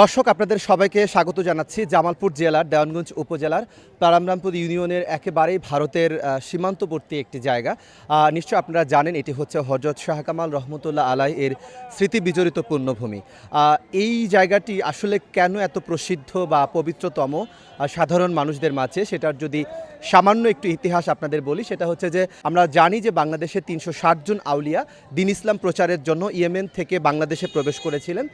দর্শক, আপনাদের সবাইকে স্বাগত জানাচ্ছি জামালপুর জেলার দেওয়ানগঞ্জ উপজেলার তারামরামপুর ইউনিয়নের একেবারেই ভারতের সীমান্তবর্তী একটি জায়গা। নিশ্চয় আপনারা জানেন, এটি হচ্ছে হজরত শাহ কামাল রহমতুল্লাহ আলাই এর স্মৃতি বিজড়িত পূর্ণভূমি। এই জায়গাটি আসলে কেন এত প্রসিদ্ধ বা পবিত্রতম? সাধারণ মানুষদের মাঝে সেটার যদি সামান্য একটু ইতিহাস আপনাদের বলি, সেটা হচ্ছে যে আমরা জানি যে বাংলাদেশে তিনশো ষাট জন আউলিয়া দিন ইসলাম প্রচারের জন্য ইয়েমেন থেকে বাংলাদেশে প্রবেশ করেছিলেন।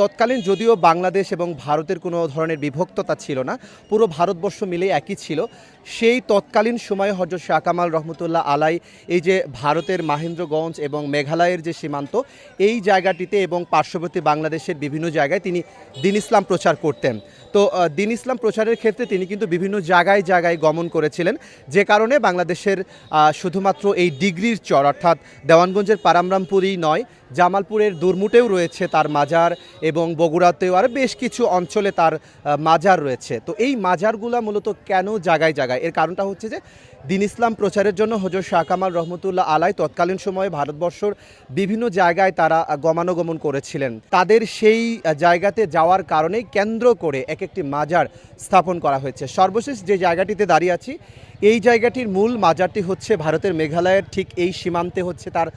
তৎকালীন যদিও বাংলাদেশ এবং ভারতের কোনো ধরনের বিভক্ততা ছিল না, পুরো ভারতবর্ষ মিলে একই ছিল। সেই তৎকালীন সময়ে হজরত শাহ কামাল রহমতুল্লাহ আলাই এই যে ভারতের মাহেন্দ্রগঞ্জ এবং মেঘালয়ের যে সীমান্ত, এই জায়গাটিতে এবং পার্শ্ববর্তী বাংলাদেশের বিভিন্ন জায়গায় তিনি দিন ইসলাম প্রচার করতেন। তো দিন ইসলাম প্রচারের ক্ষেত্রে তিনি কিন্তু বিভিন্ন জায়গায় জায়গায় গমন করেছিলেন। যে কারণে বাংলাদেশের শুধুমাত্র এই ডিগ্রির চর অর্থাৎ দেওয়ানগঞ্জের পারামরামপুরই নয় জামালপুরের দুর্মুটেও রয়েছে তার মাজার এবং বগুড়াতেও আর বেশ কিছু অঞ্চলে তার মাজার রয়েছে। তো এই মাজারগুলা মূলত কেন জায়গায় জায়গায় এর কারণটা হচ্ছে যে দিন ইসলাম প্রচারের জন্য হজর শাহ কামাল রহমতুল্লাহ আলাই তৎকালীন সময়ে ভারতবর্ষর বিভিন্ন জায়গায় তারা গমানুগমন করেছিলেন। তাদের সেই জায়গাতে যাওয়ার কারণেই কেন্দ্র করে এক একটি মাজার স্থাপন করা হয়েছে। সর্বশেষ যে জায়গাটিতে দাঁড়িয়ে আছি এই জায়গাটির মূল মাজারটি হচ্ছে ভারতের মেঘালয়ের ঠিক এই সীমান্তে হচ্ছে তার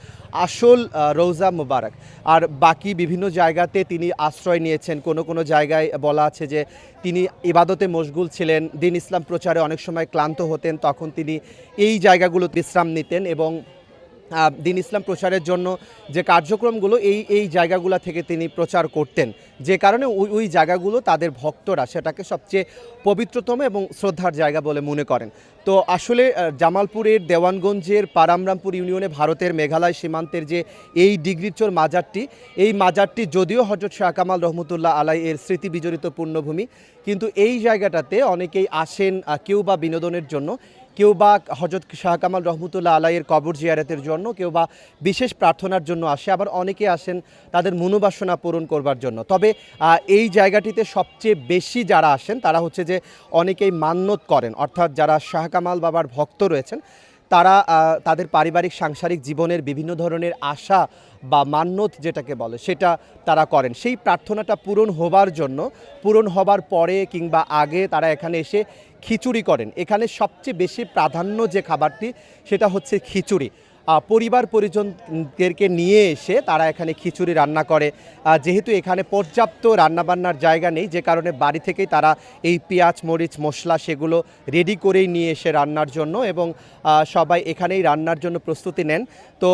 আসল রৌজা মুবারক। আর বাকি বিভিন্ন জায়গাতে তিনি আশ্রয় নিয়েছেন। কোনো কোনো জায়গায় বলা আছে যে তিনি ইবাদতে মশগুল ছিলেন, দিন ইসলাম প্রচারে অনেক সময় ক্লান্ত হতেন, তখন তিনি এই জায়গাগুলো বিশ্রাম নিতেন এবং দিন ইসলাম প্রচারের জন্য যে কার্যক্রমগুলো এই এই জায়গাগুলো থেকে তিনি প্রচার করতেন। যে কারণে ওই ওই জায়গাগুলো তাদের ভক্তরা সেটাকে সবচেয়ে পবিত্রতম এবং শ্রদ্ধার জায়গা বলে মনে করেন। তো আসলে জামালপুরের দেওয়ানগঞ্জের পারামরামপুর ইউনিয়নে ভারতের মেঘালয় সীমান্তের যে এই ডিগ্রিচোর মাজারটি, এই মাজারটি যদিও হজরত শাহ কামাল রহমতুল্লাহ আলাই এর স্মৃতি বিজড়িত পূর্ণভূমি, কিন্তু এই জায়গাটাতে অনেকেই আসেন কেউ বা বিনোদনের জন্য। কেউ বা হজরত শাহ কামাল রহমতুল্লাহ আলাইয়ের কবর জিয়ারতের জন্য, কেউ বা বিশেষ প্রার্থনার জন্য আসে, আবার অনেকে আসেন তাদের মনোবাসনা পূরণ করবার জন্য। তবে এই জায়গাটিতে সবচেয়ে বেশি যারা আসেন, তারা হচ্ছে যে অনেকেই মান্যত করেন। অর্থাৎ যারা শাহ কামাল বাবার ভক্ত রয়েছেন তারা তাদের পারিবারিক সাংসারিক জীবনের বিভিন্ন ধরনের আশা বা মান্যত যেটাকে বলে, সেটা তারা করেন। সেই প্রার্থনাটা পূরণ হবার জন্য, পূরণ হবার পরে কিংবা আগে তারা এখানে এসে খিচুড়ি করেন। এখানে সবচেয়ে বেশি প্রাধান্য যে খাবারটি, সেটা হচ্ছে খিচুড়ি। পরিবার পরিজনদেরকে নিয়ে এসে তারা এখানে খিচুড়ি রান্না করে। যেহেতু এখানে পর্যাপ্ত রান্নাবান্নার জায়গা নেই, যে কারণে বাড়ি থেকেই তারা এই পেঁয়াজ, মরিচ, মশলা সেগুলো রেডি করেই নিয়ে এসে রান্নার জন্য এবং সবাই এখানেই রান্নার জন্য প্রস্তুতি নেন। তো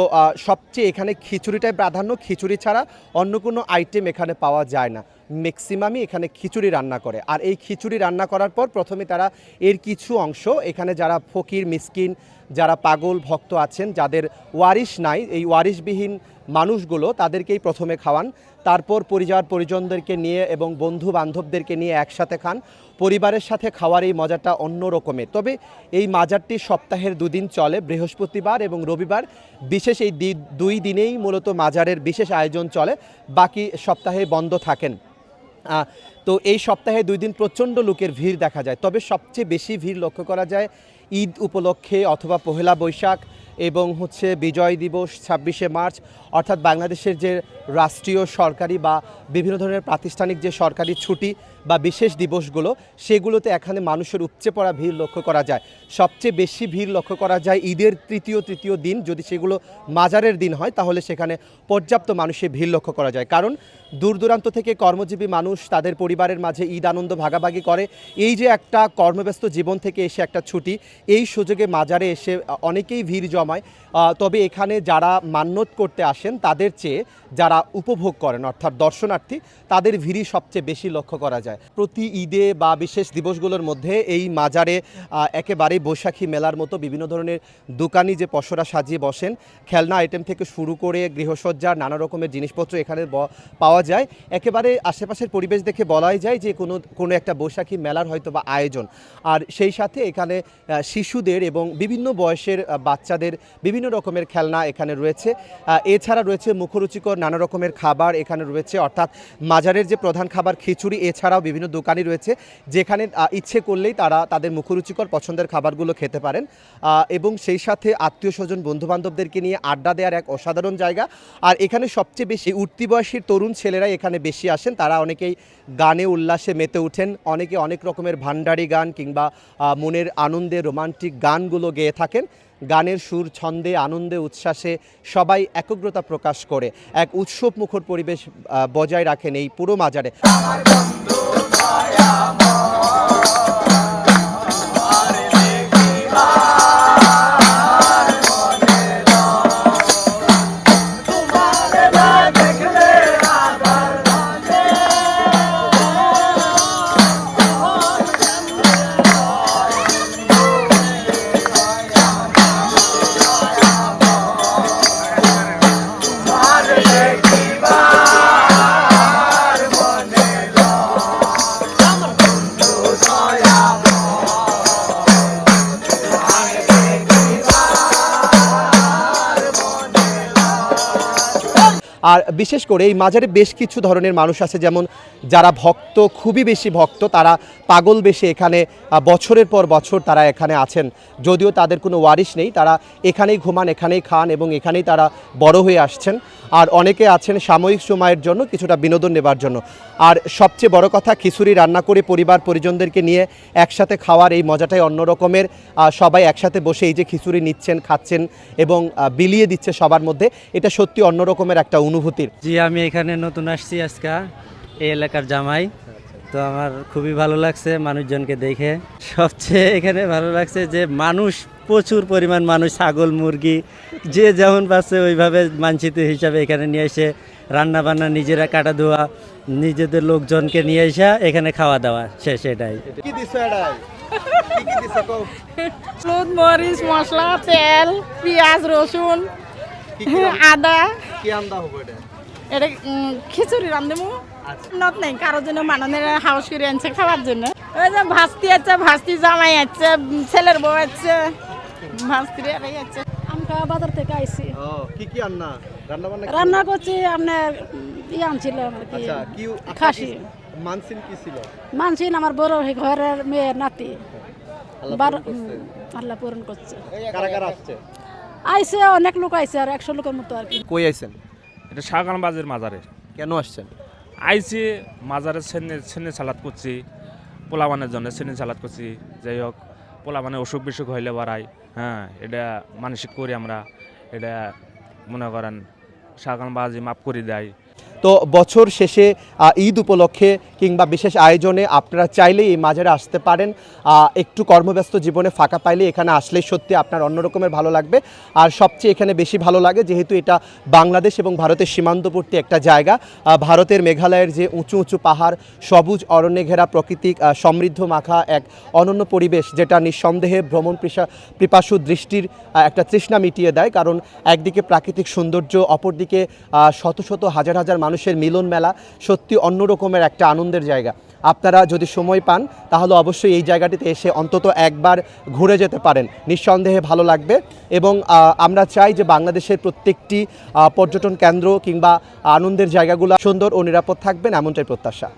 সবচেয়ে এখানে খিচুড়িটাই প্রাধান্য। খিচুড়ি ছাড়া অন্য কোনো আইটেম এখানে পাওয়া যায় না। ম্যাক্সিমামই এখানে খিচুড়ি রান্না করে। আর এই খিচুড়ি রান্না করার পর প্রথমে তারা এর কিছু অংশ, এখানে যারা ফকির, মিসকিন, যারা পাগল ভক্ত আছেন, যাদের ওয়ারিশ নাই, এই ওয়ারিশবিহীন মানুষগুলো তাদেরকেই প্রথমে খাওয়ান। তারপর পরিবার পরিজনদেরকে নিয়ে এবং বন্ধু বান্ধবদেরকে নিয়ে একসাথে খান। পরিবারের সাথে খাওয়ার এই মজাটা অন্য রকমের তবে এই মাজারটি সপ্তাহের দুদিন চলে, বৃহস্পতিবার এবং রবিবার। বিশেষ এই দুই দিনেই মূলত মাজারের বিশেষ আয়োজন চলে। বাকি সপ্তাহে বন্ধ থাকেন। তো এই সপ্তাহে দুই দিন প্রচণ্ড লোকের ভিড় দেখা যায়। তবে সবচেয়ে বেশি ভিড় লক্ষ্য করা যায় ঈদ উপলক্ষে অথবা পহেলা বৈশাখ। এবং হচ্ছে বিজয় দিবস ছাব্বিশে মার্চ, অর্থাৎ বাংলাদেশের যে রাষ্ট্রীয় সরকারি বা বিভিন্ন ধরনের প্রাতিষ্ঠানিক যে সরকারি ছুটি বা বিশেষ দিবসগুলো, সেগুলোতে এখানে মানুষের উপচে পড়া ভিড় লক্ষ্য করা যায়। সবচেয়ে বেশি ভিড় লক্ষ্য করা যায় ঈদের তৃতীয় তৃতীয় দিন। যদি সেগুলো মাজারের দিন হয়, তাহলে সেখানে পর্যাপ্ত মানুষের ভিড় লক্ষ্য করা যায়। কারণ দূর দূরান্ত থেকে কর্মজীবী মানুষ তাদের পরিবারের মাঝে ঈদ আনন্দ ভাগাভাগি করে। এই যে একটা কর্মব্যস্ত জীবন থেকে এসে একটা ছুটি, এই সুযোগে মাজারে এসে অনেকেই ভিড় আহ, তবে এখানে যারা মান্যত করতে আসেন তাদের চেয়ে যারা উপভোগ করেন অর্থাৎ দর্শনার্থী তাদের ভিড়ই সবচেয়ে বেশি লক্ষ্য করা যায়। প্রতি ঈদে বা বিশেষ দিবসগুলোর মধ্যে এই মাজারে আহ, একেবারেই বৈশাখী মেলার মতো বিভিন্ন ধরনের দোকানি যে পশরা সাজিয়ে বসেন খেলনা আইটেম থেকে শুরু করে গৃহসজ্জার নানা রকমের জিনিসপত্র এখানে পাওয়া যায়। একেবারে আশেপাশের পরিবেশ দেখে বলাই যায় যে কোনো কোনো একটা বৈশাখী মেলার হয়তো বা আয়োজন। আর সেই সাথে এখানে শিশুদের এবং বিভিন্ন বয়সের বাচ্চাদের বিভিন্ন রকমের খেলনা এখানে রয়েছে। এছাড়া রয়েছে মুখরুচিকর নানা রকমের খাবার এখানে রয়েছে, অর্থাৎ মাজারের যে প্রধান খাবার খিচুড়ি, এছাড়াও বিভিন্ন দোকানই রয়েছে, যেখানে ইচ্ছে করলেই তারা তাদের মুখরুচিকর পছন্দের খাবারগুলো খেতে পারেন। এবং সেই সাথে আত্মীয় স্বজন, বন্ধুবান্ধবদেরকে নিয়ে আড্ডা দেওয়ার এক অসাধারণ জায়গা। আর এখানে সবচেয়ে বেশি উঠতি বয়সীর তরুণ ছেলেরাই এখানে বেশি আসেন। তারা অনেকেই গানে উল্লাসে মেতে ওঠেন অনেকে অনেক রকমের ভান্ডারি গান কিংবা মনের আনন্দে রোমান্টিক গানগুলো গেয়ে থাকেন। গানের সুর, ছন্দে, আনন্দে, উচ্ছ্বাসে সবাই একগ্রতা প্রকাশ করে। এক উৎসব মুখর পরিবেশ বজায় রাখেন এই পুরো মাজারে। আর বিশেষ করে এই মাজারে বেশ কিছু ধরনের মানুষ আছে, যেমন যারা ভক্ত, খুবই বেশি ভক্ত, তারা পাগল বেশি এখানে বছরের পর বছর তারা এখানে আছেন। যদিও তাদের কোনো ওয়ারিশ নেই, তারা এখানেই ঘুমান, এখানেই খান এবং এখানেই তারা বড় হয়ে আসছেন। আর অনেকে আছেন সাময়িক সময়ের জন্য, কিছুটা বিনোদন নেবার জন্য। আর সবচেয়ে বড় কথা, খিচুড়ি রান্না করে পরিবার পরিজনদেরকে নিয়ে একসাথে খাওয়ার এই মজাটাই অন্য রকমের। সবাই একসাথে বসে এই যে খিচুড়ি নিচ্ছেন, খাচ্ছেন এবং বিলিয়ে দিচ্ছে সবার মধ্যে, এটা সত্যি অন্য রকমের একটা অনুভূতির। জি আমি এখানে নতুন আসছি আজকে এই এলাকার জামাই। তো আমার খুবই ভালো লাগছে মানুষজনকে দেখে। সবচেয়ে এখানে ভালো লাগছে যে মানুষ প্রচুর পরিমাণ মানুষ ছাগল মুরগি যে যেমন পাচ্ছে ওইভাবে মানচিত্র হিসাবে এখানে নিয়ে এসে রান্না বান্না নিজেরা কাটা ধোয়া নিজেদের লোকজনকে নিয়ে এসে এখানে খাওয়া দাওয়া শেষ এটাই। মরিচ মশলা তেল পেঁয়াজ রসুন আদা। কি আন্দা হব এটা? এটা উম, খিচুড়ি রান্ধবো আচ্ছা। নত নেই কারোর জন্য মাননের হাউস করে আনছে খাওয়ার জন্য। ওই যে ভাস্তি আছে ভাস্তি জামাই আছে ছেলের বউ আছে ভাস্তি এরাই আছে। আমরা বাজার থেকে আইছি। ও কি কি আন্না? রান্না বান্না রান্না করছি আপনার ই আনছিলাম আর কি আচ্ছা কি খাসি। কি- মানসিন কি ছিল? মানছিন আমার বড় ঘরের মেয়ের নাতি। আল্লাহ বারো পূরণ করছে। আল্লাহ পূরণ করছে। কারা কারা আসছে? আইসে অনেক লোক আইসে আর একশো লোকের মতো আর কি। কই আইছেন? এটা শাহগানবাজের মাজারে। কেন আসছেন? আইসে মাজারে সেনে সেনে সালাদ করছি পোলাবানের জন্য সেনে সালাদ করছি। যাই হোক পোলাবানে অসুখ বিসুখ হইলে বাড়াই। হ্যাঁ এটা মানসিক করি আমরা। এটা মনে করেন শাহগানবাজি মাফ করে দেয়। তো বছর শেষে ঈদ উপলক্ষে কিংবা বিশেষ আয়োজনে আপনারা চাইলেই এই মাজারে আসতে পারেন। একটু কর্মব্যস্ত জীবনে ফাঁকা পাইলে এখানে আসলেই সত্যি আপনার অন্যরকমের ভালো লাগবে। আর সবচেয়ে এখানে বেশি ভালো লাগে যেহেতু এটা বাংলাদেশ এবং ভারতের সীমান্তবর্তী একটা জায়গা। ভারতের মেঘালয়ের যে উঁচু উঁচু পাহাড়, সবুজ অরণ্যে ঘেরা প্রকৃতিক সমৃদ্ধ মাখা এক অনন্য পরিবেশ যেটা নিঃসন্দেহে ভ্রমণ পিসা- পিপাসু দৃষ্টির একটা তৃষ্ণা মিটিয়ে দেয়। কারণ একদিকে প্রাকৃতিক সৌন্দর্য, অপরদিকে শত শত হাজার হাজার মানুষের মিলন মেলা সত্যি অন্য রকমের একটা আনন্দের জায়গা। আপনারা যদি সময় পান, তাহলে অবশ্যই এই জায়গাটিতে এসে অন্তত একবার ঘুরে যেতে পারেন। নিঃসন্দেহে ভালো লাগবে এবং আমরা চাই যে বাংলাদেশের প্রত্যেকটি পর্যটন কেন্দ্র কিংবা আনন্দের জায়গাগুলো সুন্দর ও নিরাপদ থাকবেন, এমনটাই প্রত্যাশা।